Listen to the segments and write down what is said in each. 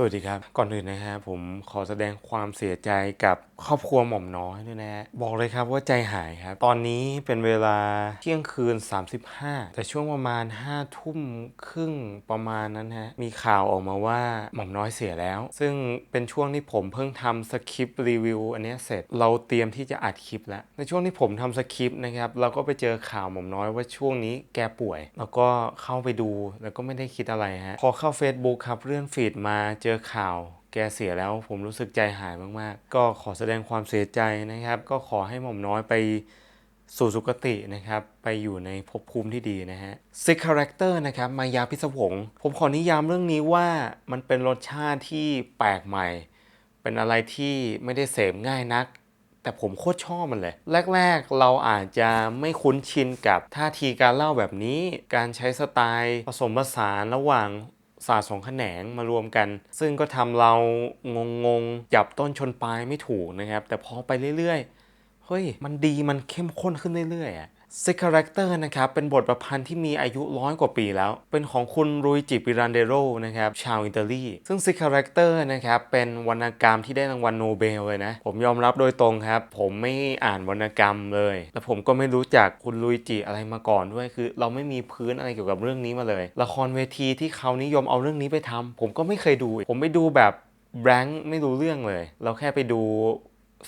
สวัสดีครับ ก่อนอื่นนะฮะผมขอแสดงความเสียใจกับ ครอบครัวหม่อมน้อยด้วยนะ บอกเลยครับว่าใจหายครับ ตอนนี้เป็นเวลาเที่ยงคืน 35 แต่ช่วงประมาณ5ทุ่มครึ่งประมาณนั้นฮะ มีข่าวออกมาว่าหม่อมน้อยเสียแล้ว ซึ่งเป็นช่วงที่ผมเพิ่งทำสคริปต์รีวิวอันนี้เสร็จ เราเตรียมที่จะอัดคลิปแล้ว ในช่วงที่ผมทำสคริปต์นะครับ เราก็ไปเจอข่าวหม่อมน้อยว่าช่วงนี้แกป่วย แล้วก็เข้าไปดู แล้วก็ไม่ได้คิดอะไรฮะ พอเข้า Facebook ครับเลื่อนฟีดมาเจอข่าว แกเสียแล้วผมรู้สึกใจหายมากๆ ก็ขอแสดงความเสียใจนะครับ ก็ขอให้หม่อมน้อยไปสู่สุคตินะครับ ไปอยู่ในภพภูมิที่ดีนะฮะซิกคาแรคเตอร์นะครับ มายาพิศวง ผมขอนิยามเรื่องนี้ว่ามันเป็นรสชาติที่แปลกใหม่ เป็นอะไรที่ไม่ได้เสพง่ายนัก แต่ผมโคตรชอบมันเลย แรก ๆ เราอาจจะไม่คุ้นชินกับท่าทีการเล่าแบบนี้ การใช้สไตล์ ผสมผสานระหว่าง ศาสตร์สองแขนงมารวมกัน ซึ่งก็ทำเรางงๆจับต้นชนปลายไม่ถูกนะครับ แต่พอไปเรื่อยๆ เฮ้ย มันดีมันเข้มข้นขึ้นเรื่อยๆอะซิกคาแรคเตอร์นะครับ เป็นบทประพันธ์ที่มีอายุร้อยกว่าปีแล้ว เป็นของคุณรุยจิปิรันเดโรนะครับ ชาวอิตาลี ซึ่งซิกคาแรคเตอร์นะครับ เป็นวรรณกรรมที่ได้รางวัลโนเบลเลยนะ ผมยอมรับโดยตรงครับ ผมไม่อ่านวรรณกรรมเลย และผมก็ไม่รู้จักคุณลุยจิอะไรมาก่อนด้วย คือ เราไม่มีพื้นอะไรเกี่ยวกับเรื่องนี้มาเลย ละครเวทีที่เขานิยมเอาเรื่องนี้ไปทำผมก็ไม่เคยดู ผมไปดูแบบแบงค์ไม่รู้เรื่องเลย เราแค่ไปดู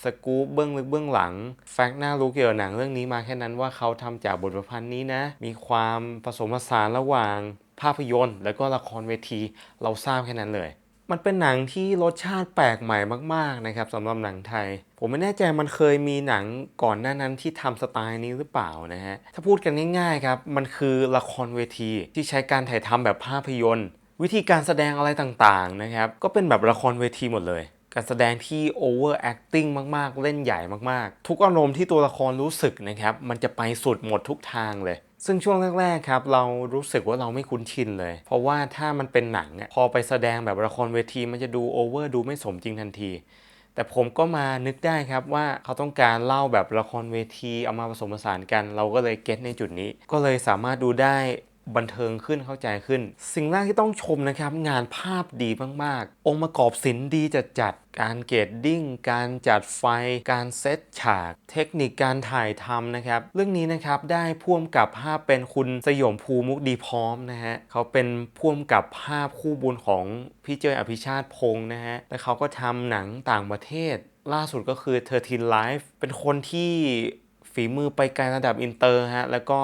สกู๊ปเบื้องลึกเบื้องหลัง แฟกต์น่ารู้เกี่ยวกับหนังเรื่องนี้มาแค่นั้นว่าเขาทำจากบทประพันธ์นี้นะ มีความผสมผสานระหว่างภาพยนตร์ แล้วก็ละครเวทีเราทราบแค่นั้นเลย มันเป็นหนังที่รสชาติแปลกใหม่มากๆนะครับสำหรับหนังไทย ผมไม่แน่ใจมันเคยมีหนังก่อนหน้านั้นที่ทำสไตล์นี้หรือเปล่านะฮะถ้าพูดกันง่ายๆครับมันคือละครเวทีที่ใช้การถ่ายทำแบบภาพยนตร์ วิธีการแสดงอะไรต่างๆนะครับก็เป็นแบบละครเวทีหมดเลย การแสดงที่ over acting มาก ๆ เล่นใหญ่มาก ๆ ทุกอารมณ์ที่ตัวละครรู้สึกนะครับ มันจะไปสุดหมดทุกทางเลย ซึ่งช่วงแรก ๆ ครับ เรารู้สึกว่าเราไม่คุ้นชินเลย เพราะว่าถ้ามันเป็นหนังอะพอไปแสดงแบบละครเวที มันจะดูโอเวอร์ดูไม่สมจริงทันที แต่ผมก็มานึกได้ครับว่าเขาต้องการเล่าแบบละครเวทีเอามาผสมผสานกัน เราก็เลยเก็ตในจุดนี้ ก็เลยสามารถดูได้ บันเทิงขึ้นเข้าใจขึ้น สิ่งแรกที่ต้องชมนะครับ งานภาพดีมากๆ องค์ประกอบศิลป์ดีจัดจัดการเกรดดิ้ง การจัดไฟ การเซตฉาก เทคนิคการถ่ายทำนะครับ เรื่องนี้นะครับได้พ่วมกับภาพเป็นคุณสยมภูมุกดีพร้อมนะฮะเขาเป็นพ่วมกับภาพคู่บุญของพี่เจยอภิชาติพงษ์นะฮะและเขาก็ทำหนังต่างประเทศ ล่าสุดก็คือ13 Life เป็นคนที่ฝีมือไปไกลระดับอินเตอร์ฮะแล้วก็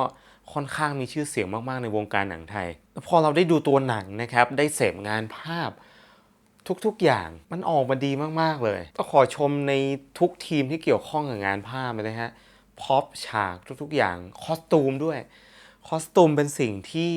ค่อนข้างมีชื่อเสียงมาก ๆ ในวงการหนังไทย พอเราได้ดูตัวหนังนะครับ ได้เสพงานภาพทุก ๆ อย่างมันออกมาดีมาก ๆ เลย ก็ขอชมในทุกทีมที่เกี่ยวข้องกับงานภาพเลยนะฮะพ็อพฉากทุก ๆ อย่าง คอสตูมด้วย คอสตูมเป็นสิ่งที่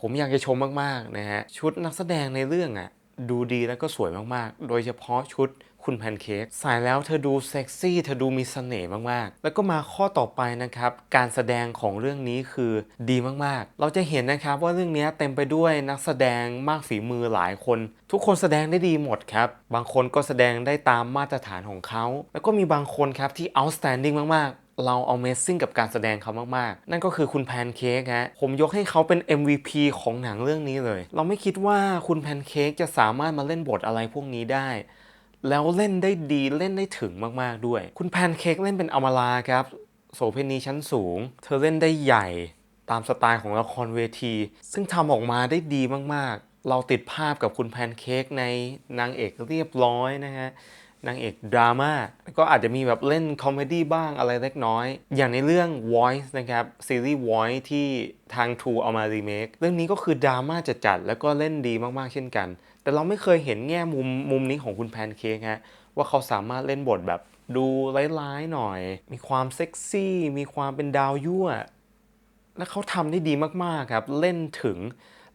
ผมอยากจะชมมาก ๆ นะฮะ ชุดนักแสดงในเรื่องอะ่ะดูดีแล้วก็สวยมาก ๆ โดยเฉพาะชุด คุณแพนเค้กใส่แล้วเธอดูเซ็กซี่เธอดูมีเสน่ห์มากๆ แล้วก็มาข้อต่อไปนะครับ การแสดงของเรื่องนี้คือดีมากๆ เราจะเห็นนะครับว่าเรื่องนี้เต็มไปด้วยนักแสดงมากฝีมือหลายคน ทุกคนแสดงได้ดีหมดครับ บางคนก็แสดงได้ตามมาตรฐานของเขา แล้วก็มีบางคนครับที่ outstanding มากๆเรา amazing กับการแสดงเขามาก ๆ นั่นก็คือคุณแพนเค้กฮะ ผมยกให้เขาเป็น MVP ของหนังเรื่องนี้เลย เราไม่คิดว่าคุณแพนเค้กจะสามารถมาเล่นบทอะไรพวกนี้ได้ แล้วเล่นได้ดีเล่นได้ถึงมากๆด้วย คุณแพนเค้กเล่นเป็นอมราครับโสเพณีชั้นสูง เธอเล่นได้ใหญ่ตามสไตล์ของละครเวที ซึ่งทำออกมาได้ดีมากๆ เราติดภาพกับคุณแพนเค้กในนางเอกเรียบร้อยนะฮะ นางเอกดราม่าก็อาจจะมีแบบเล่นคอมเมดี้บ้างอะไรเล็กน้อย อย่างในเรื่อง Voice นะครับซีรีส์ Voice ที่ทาง True เอามารีเมคเรื่องนี้ก็คือดราม่าจัดๆแล้วก็เล่นดีมากๆเช่นกัน แต่เราไม่เคยเห็นแง่มุมมุมนี้ของคุณแพนเค้กฮะว่าเขาสามารถเล่นบทแบบดูร้ายๆหน่อย มีความเซ็กซี่ มีความเป็นดาวยั่ว และเขาทำได้ดีมากๆครับ เล่นถึง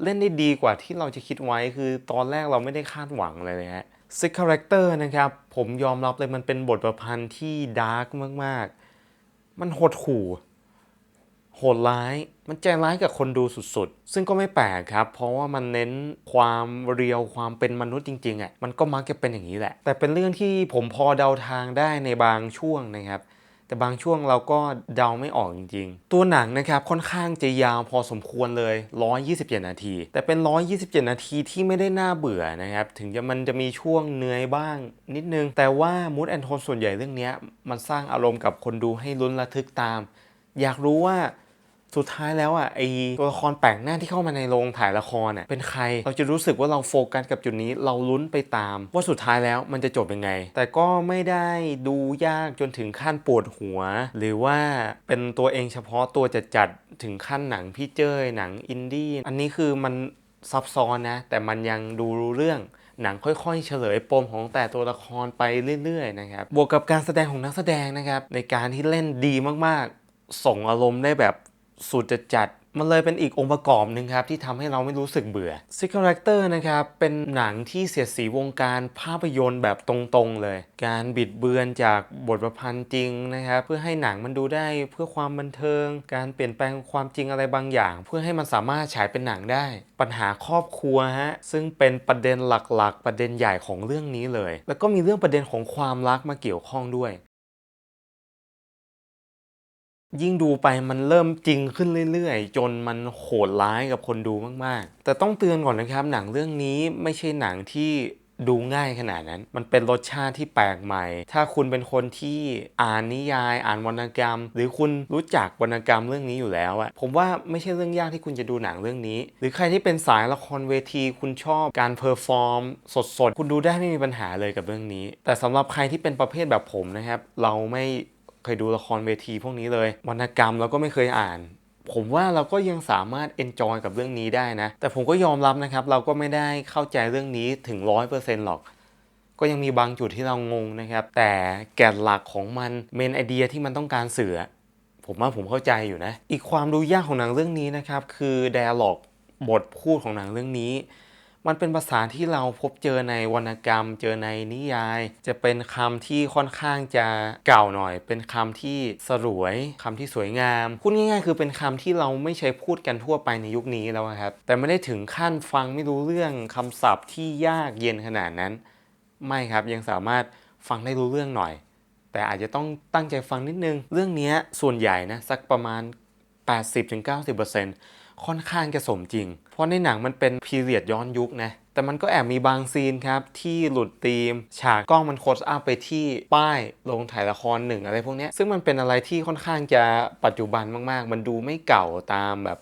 เล่นได้ดีกว่าที่เราจะคิดไว้ คือตอนแรกเราไม่ได้คาดหวังเลยนะฮะ ซิกคาแรคเตอร์นะครับผมยอมรับเลยมันเป็นบทประพันธ์ที่ดาร์กมากๆ มันหดหู่ โหดร้าย มันใจร้ายกับคนดูสุดๆ ซึ่งก็ไม่แปลกครับ เพราะว่ามันเน้นความเรียวความเป็นมนุษย์จริงๆอะมันก็มักจะเป็นอย่างนี้แหละ แต่เป็นเรื่องที่ผมพอเดาทางได้ในบางช่วงนะครับ แต่บางช่วงเราก็เดาไม่ออกจริง ๆ ตัวหนังนะครับค่อนข้างจะยาวพอสมควรเลย 127 นาที แต่เป็น 127 นาทีที่ไม่ได้น่าเบื่อนะครับ ถึงจะมันจะมีช่วงเหนื่อยบ้างนิดนึง แต่ว่ามูดแอนโทนส่วนใหญ่เรื่องนี้มันสร้างอารมณ์กับคนดูให้ลุ้นระทึกตาม อยากรู้ว่า สุดท้ายแล้วอะไอตัวละครแปลกหน้าที่เข้ามาในโรงถ่ายละครอะเป็นใครเราจะรู้สึกว่าเราโฟกัสกับจุดนี้เราลุ้นไปตาม ว่าสุดท้ายแล้วมันจะจบยังไง แต่ก็ไม่ได้ดูยากจนถึงขั้นปวดหัว หรือว่าเป็นตัวเองเฉพาะตัวจะจัดถึงขั้นหนังพี่เจ้ยหนังอินดี้อันนี้คือมันซับซ้อนนะ แต่มันยังดูรู้เรื่องหนังค่อยๆ เฉลยปมของแต่ตัวละครไปเรื่อยๆนะครับบวกกับการแสดงของนักแสดงนะครับในการที่เล่นดีมากๆ ส่งอารมณ์ได้แบบ สุดจะจัดมันเลยเป็นอีกองค์ประกอบหนึ่งครับ ที่ทำให้เราไม่รู้สึกเบื่อ Six Character นะครับ เป็นหนังที่เสียดสีวงการภาพยนตร์แบบตรงๆเลย การบิดเบือนจากบทประพันธ์จริงนะครับ เพื่อให้หนังมันดูได้เพื่อความบันเทิง การเปลี่ยนแปลงความจริงอะไรบางอย่าง เพื่อให้มันสามารถฉายเป็นหนังได้ ปัญหาครอบครัวฮะซึ่งเป็นประเด็นหลักๆ ประเด็นใหญ่ของเรื่องนี้เลย แล้วก็มีเรื่องประเด็นของความรักมาเกี่ยวข้องด้วย ยิ่งดูไปมันเริ่มจริงขึ้นเรื่อยๆ จนมันโหดร้ายกับคนดูมากๆ แต่ต้องเตือนก่อนนะครับ หนังเรื่องนี้ไม่ใช่หนังที่ดูง่ายขนาดนั้น มันเป็นรสชาติที่แปลกใหม่ ถ้าคุณเป็นคนที่อ่านนิยาย อ่านวรรณกรรม หรือคุณรู้จักวรรณกรรมเรื่องนี้อยู่แล้วอะผมว่าไม่ใช่เรื่องยากที่คุณจะดูหนังเรื่องนี้ หรือใครที่เป็นสายละครเวที คุณชอบการเพอร์ฟอร์มสดๆ คุณดูได้ไม่มีปัญหาเลยกับเรื่องนี้ แต่สำหรับใครที่เป็นประเภทแบบผมนะครับ เราไม่ เคยดูละครเวทีพวกนี้เลย วรรณกรรมเราก็ไม่เคยอ่าน ผมว่าเราก็ยังสามารถเอนจอยกับเรื่องนี้ได้นะ แต่ผมก็ยอมรับนะครับ เราก็ไม่ได้เข้าใจเรื่องนี้ถึง 100%หรอก ก็ยังมีบางจุดที่เรางงนะครับ แต่แกนหลักของมันเมนไอเดียที่มันต้องการสื่อผมว่าผมเข้าใจอยู่นะ อีกความดูยากของหนังเรื่องนี้นะครับ คือ dialog บทพูดของหนังเรื่องนี้ มันเป็นภาษาที่เราพบเจอในวรรณกรรม เจอในนิยาย จะเป็นคำที่ค่อนข้างจะเก่าหน่อย เป็นคำที่สรวยคำที่สวยงามพูดง่าย ๆ คือเป็นคำที่เราไม่ใช้พูดกันทั่วไปในยุคนี้แล้วครับ แต่ไม่ได้ถึงขั้นฟังไม่รู้เรื่องคำศัพท์ที่ยากเย็นขนาดนั้น ไม่ครับยังสามารถฟังได้รู้เรื่องหน่อย แต่อาจจะต้องตั้งใจฟังนิดนึง เรื่องนี้ส่วนใหญ่นะสักประมาณ 80-90% ค่อนข้างจะสมจริง เพราะในหนังมันเป็นพีเรียดย้อนยุคนะแต่มันก็แอบมีบางซีนครับ ที่หลุดธีม ฉากกล้องมันโคสอัพไปที่ป้ายโรงถ่ายละครหนึ่งอะไรพวกนี้ซึ่งมันเป็นอะไรที่ค่อนข้างจะปัจจุบันมากๆ มันดูไม่เก่าตามแบบ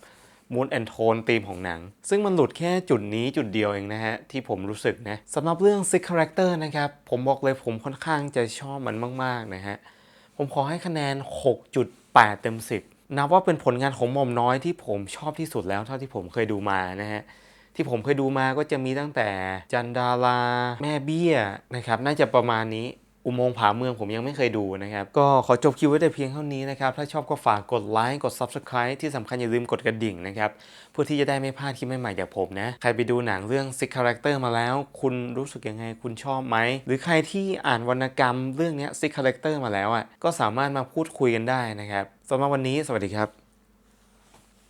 มูดแอนโทนธีมของหนัง ซึ่งมันหลุดแค่จุดนี้จุดเดียวเองนะฮะ ที่ผมรู้สึกนะสำหรับเรื่อง Six Character นะครับ ผมบอกเลยผมค่อนข้างจะชอบมันมาก ๆ นะฮะ ผมขอให้คะแนน 6.8 เต็ม 10 นับว่าเป็นผลงานของหม่อมน้อยที่ผมชอบที่สุดแล้วเท่าที่ผมเคยดูมานะฮะที่ผมเคยดูมาก็จะมีตั้งแต่จันดาราแม่เบี้ยนะครับ น่าจะประมาณนี้ อุโมงค์ผาเมืองผมยังไม่เคยดูนะครับ ก็ขอจบคลิปไว้แต่เพียงเท่านี้นะครับ ถ้าชอบก็ฝากกดไลค์กด Subscribe ที่สำคัญอย่าลืมกดกระดิ่งนะครับ เพื่อที่จะได้ไม่พลาดคลิปใหม่ๆจากผมนะ ใครไปดูหนังเรื่อง Six Character มาแล้ว คุณรู้สึกยังไงคุณชอบไหม หรือใครที่อ่านวรรณกรรมเรื่องนี้ Six Character มาแล้วอะก็สามารถมาพูดคุยกันได้นะครับสำหรับวันนี้สวัสดีครับ